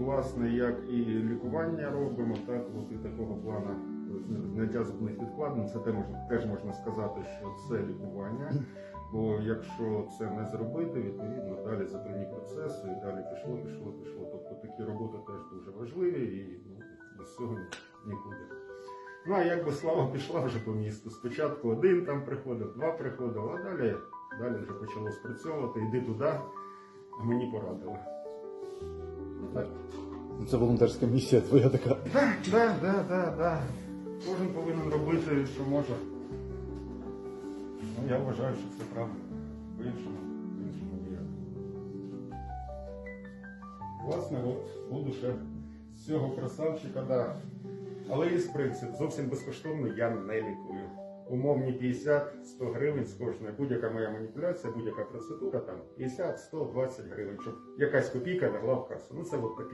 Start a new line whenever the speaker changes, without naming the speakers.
Власне, як і лікування робимо, так от і такого плану зняття зубних відкладень, це теж можна, сказати, що це лікування. Бо якщо це не зробити, відповідно далі запальні процеси і далі пішло, пішло, пішло. Тобто такі роботи теж дуже важливі і ну, без цього нікуди. Ну а якби слава пішла вже по місту. Спочатку один там приходив, два приходив, а далі, далі вже почало спрацьовувати, йди туди, мені порадили. Так.
Це волонтерська місія твоя така.
Так, да, да, да, да. Кожен повинен робити, що може. Ну, я вважаю, що це правда. По-іншому, по-іншому ніяк. Власне, от буду ще з цього красавчика, да. Але є принцип, зовсім безкоштовно я не лікую. Умовні 50-100 гривень з кожної. Будь-яка моя маніпуляція, будь-яка процедура там 50, 100, 20 гривень, щоб якась копійка лягла в касу. Ну це от таке.